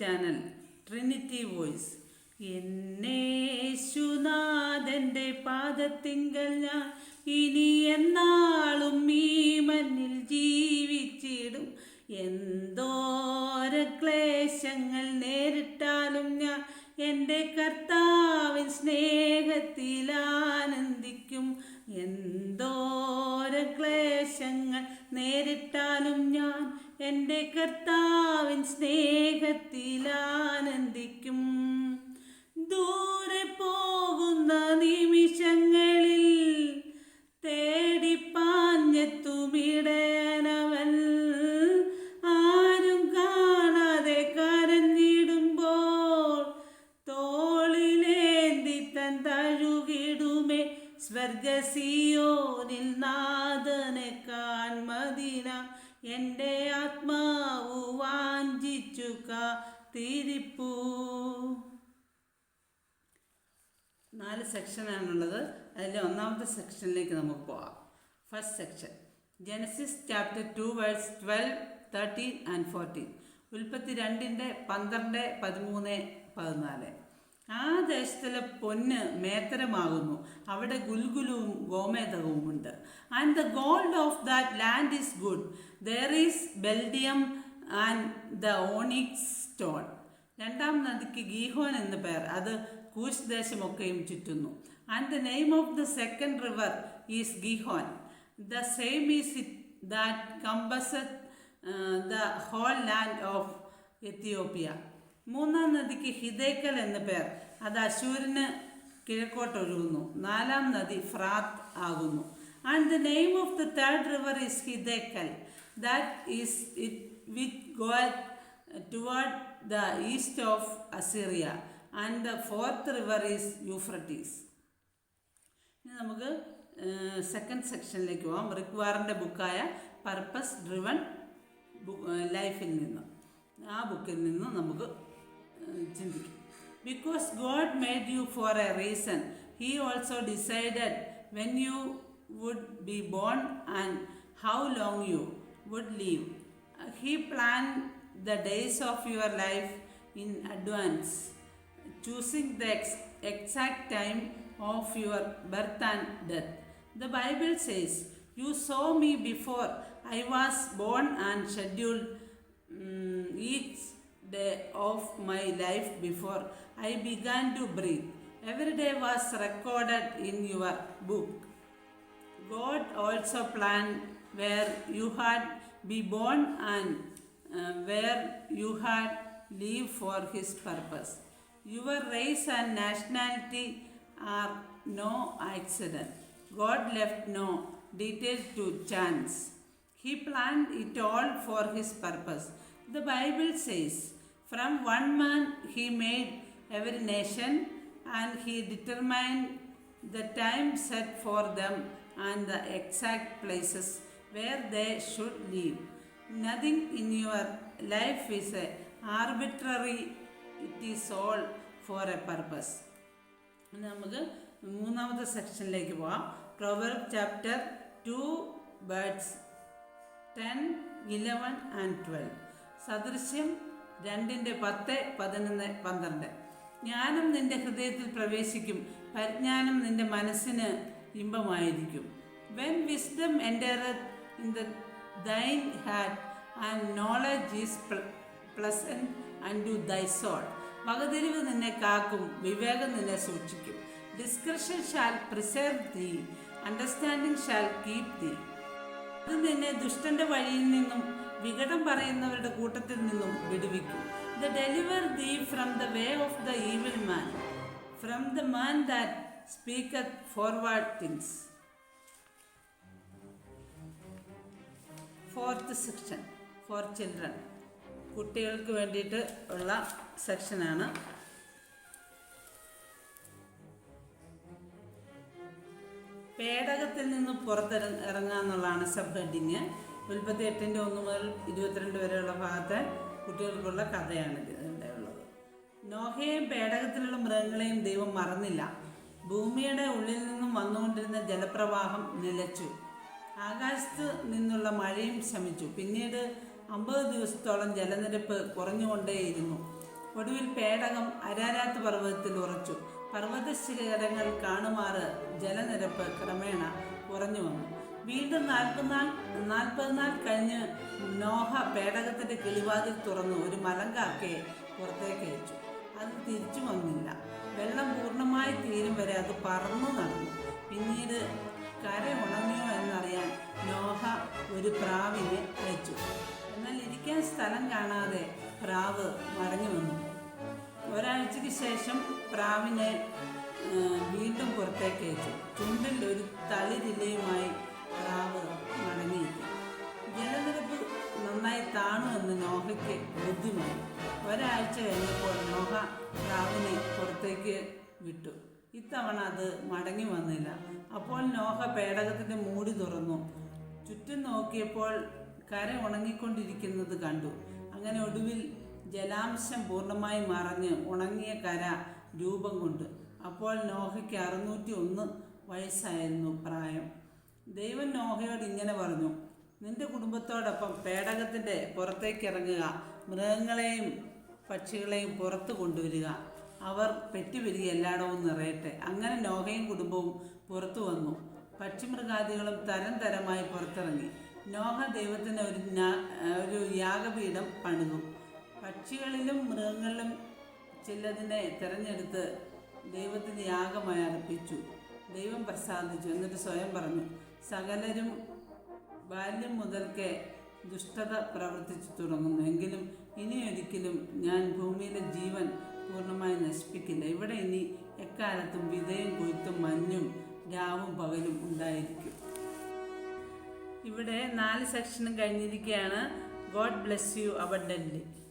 Channel Trinity voice എന്നേശുനാഥന്റെ പാദത്തിങ്കൽ ഞാൻ ഇനി എന്നാളും ഈ മണ്ണിൽ ജീവിച്ചിടും. എന്തോര ക്ലേശങ്ങൾ നേരിട്ടാലും ഞാൻ എന്റെ കർത്താവിൻ സ്നേഹത്തിൽ എന്റെ ആത്മാവ് വാഞ്ചിച്ചു കാത്തിരിപ്പൂ. നാല് സെക്ഷനാണുള്ളത് അതിൽ ഒന്നാമത്തെ സെക്ഷനിലേക്ക് നമുക്ക് പോവാം. First section Genesis chapter two verse twelve thirteen and fourteen ഉൽപ്പത്തി രണ്ടിന്റെ പന്ത്രണ്ട് പതിമൂന്ന് പതിനാല്. ആ ദേശത്തിലെ പൊന്ന് മേത്തരമാകുന്നു. അവിടെ ഗുൽഗുലുവും ഗോമേതകവുമുണ്ട് and the gold of that land is good there is bdellium and the onyx stone രണ്ടാം നദിക്ക് ഗീഹോൻ എന്ന പേർ. അത് കൂശ് ദേശമൊക്കെയും ചുറ്റുന്നു and the name of the second river is Gihon the same is it that compass the whole land of Ethiopia മൂന്നാം നദിക്ക് ഹിതേക്കൽ എന്ന പേർ. അത് അശൂരിന് കിഴക്കോട്ട് ഒഴുകുന്നു. നാലാം നദി ഫ്രാത്ത് ആകുന്നു. And the name of the third river is Hiddekel that is it with go toward the east of Assyria and the fourth river is Euphrates ഇനി നമുക്ക് സെക്കൻഡ് സെക്ഷനിലേക്ക് പോകാം റിക്വാറിന്റെ ബുക്കായ പർപ്പസ് ഡ്രിവൺ ലൈഫിൽ നിന്ന്. ആ ബുക്കിൽ നിന്ന് നമുക്ക് ചിന്തിക്കാം because God made you for a reason he also decided when you would be born and how long you would live he plan the days of your life in advance choosing the ex- exact time of your birth and death. The Bible says, You saw me before I was born and scheduled mm, each day of my life before I began to breathe. Every day was recorded in your book. God also planned where you had be born and uh, where you had live for His purpose. Your race and nationality are no accident. God left no detail to chance. He planned it all for His purpose. The Bible says, From one man He made every nation, and He determined the time set for them and the exact places where they should live. Nothing in your life is arbitrary, it is all for a purpose. നമുക്ക് മൂന്നാമത്തെ സെക്ഷനിലേക്ക് പോവാം proverb chapter two verses ten eleven and twelve സദൃശ്യം രണ്ടിന്റെ പത്ത് പതിനൊന്ന് പന്ത്രണ്ട്. ജ്ഞാനം നിന്റെ ഹൃദയത്തിൽ പ്രവേശിക്കും. പരിജ്ഞാനം നിന്റെ മനസ്സിന് ഇമ്പമായിരിക്കും. When wisdom enter in the thine heart and knowledge is pleasant and to thy soul വകതിരിവ് നിന്നെ കാക്കും വിവേകം നിന്നെ സൂക്ഷിക്കും. Description shall preserve the understanding shall keep the അത് നിന്നെ ദുഷ്ടന്റെ വഴിയിൽ നിന്നും വികടം പറയുന്നവരുടെ കൂട്ടത്തിൽ നിന്നും വിടുവിക്കും. The deliver thee from the way of the evil man from the man that speaker forward things fourth section for children കുട്ടികൾക്ക് വേണ്ടിയിട്ട് ഉള്ള സെക്ഷനാണ് പേടകത്തിൽ നിന്ന് പുറത്തിറങ്ങുക എന്നുള്ളതാണ് സബ് ഹെഡിങ് ഉൽപ്പത്തി എട്ടിന്റെ ഒന്ന് മുതൽ ഇരുപത്തിരണ്ട് വരെയുള്ള ഭാഗത്തെ കുട്ടികൾക്കുള്ള കഥയാണ് ഇവിടെ ഉള്ളത്. നോഹയെയും പേടകത്തിലുള്ള മൃഗങ്ങളെയും ദൈവം മറന്നില്ല. ഭൂമിയുടെ ഉള്ളിൽ നിന്നും വന്നുകൊണ്ടിരുന്ന ജലപ്രവാഹം നിലച്ചു. ആകാശത്ത് നിന്നുള്ള മഴയും ശമിച്ചു. പിന്നീട് അമ്പത് ദിവസത്തോളം ജലനിരപ്പ് കുറഞ്ഞുകൊണ്ടേയിരുന്നു. ഒടുവിൽ പേടകം അരാരാത്ത് പർവതത്തിൽ ഉറച്ചു. പർവത ശിഖരങ്ങൾ കാണുമാറ് ജലനിരപ്പ് ക്രമേണ കുറഞ്ഞു വന്നു. വീണ്ടും നാൽപ്പത്തിനാല് നാൽപ്പത്തിനാല് കഴിഞ്ഞ് നോഹ പേടകത്തിന്റെ കിളിവാതിൽ തുറന്നു ഒരു മലങ്കാക്കയെ പുറത്തേക്ക് അയച്ചു. അത് തിരിച്ചു വന്നില്ല. വെള്ളം പൂർണമായി തീരും വരെ അത് പറന്നു നടന്നു. പിന്നീട് കര ഉണങ്ങിയോ എന്നറിയാൻ നോഹ ഒരു പ്രാവിനെ അയച്ചു. എന്നാൽ ഇരിക്കാൻ സ്ഥലം കാണാതെ പ്രാവ് മടങ്ങി വന്നു. ഒരാഴ്ചയ്ക്ക് ശേഷം പ്രാവിനെ വീണ്ടും പുറത്തേക്ക് അയച്ചു. ചുണ്ടിൽ ഒരു തളിരിലയുമായി പ്രാവ് മടങ്ങിയെത്തി ജലനിരപ്പ് നന്നായി താണുവെന്ന് നോഹയ്ക്ക് ബുദ്ധിമായി ഒരാഴ്ച കഴിഞ്ഞപ്പോൾ നോഹ പ്രാവിനെ പുറത്തേക്ക് വിട്ടു. ഇത്തവണ അത് മടങ്ങി വന്നില്ല. അപ്പോൾ നോഹ പേടകത്തിന്റെ മൂടി തുറന്നു. ചുറ്റും നോക്കിയപ്പോൾ കര ഉണങ്ങിക്കൊണ്ടിരിക്കുന്നത് കണ്ടു. അങ്ങനെ ഒടുവിൽ ജലാംശം പൂർണമായി മറഞ്ഞ് ഉണങ്ങിയ കര രൂപം കൊണ്ട്. അപ്പോൾ നോഹയ്ക്ക് അറുന്നൂറ്റി ഒന്ന് വയസ്സായിരുന്നു പ്രായം. ദൈവം നോഹയോട് ഇങ്ങനെ പറഞ്ഞു നിന്റെ കുടുംബത്തോടൊപ്പം പേടകത്തിന്റെ പുറത്തേക്ക് ഇറങ്ങുക മൃഗങ്ങളെയും പക്ഷികളെയും പുറത്തു കൊണ്ടുവരിക. അവർ പെറ്റുപിരികെ എല്ലായിടവും നിറയട്ടെ അങ്ങനെ നോഹയും കുടുംബവും പുറത്തു വന്നു. പക്ഷിമൃഗാദികളും തരം തരമായി പുറത്തിറങ്ങി. നോഹ ദൈവത്തിന് ഒരു ഒരു യാഗപീഠം പണിതു. പക്ഷികളിലും മൃഗങ്ങളിലും ചിലതിനെ തിരഞ്ഞെടുത്ത് ദൈവത്തിന് യാഗമായി അർപ്പിച്ചു. ദൈവം പ്രസാദിച്ചു. എന്നിട്ട് സ്വയം പറഞ്ഞു സകലരും ബാല്യം മുതൽക്കേ ദുഷ്ടത പ്രവർത്തിച്ചു തുടങ്ങുന്നു. എങ്കിലും ഇനിയൊരിക്കലും ഞാൻ ഭൂമിയിലെ ജീവൻ പൂർണമായി നശിപ്പിക്കില്ല. ഇവിടെ ഇനി എക്കാലത്തും വിതയും കൊയ്ത്തും മഞ്ഞും രാവും പകലും ഉണ്ടായിരിക്കും. ഇവിടെ നാല് സെക്ഷനും കഴിഞ്ഞിരിക്കുകയാണ്. God bless you abundant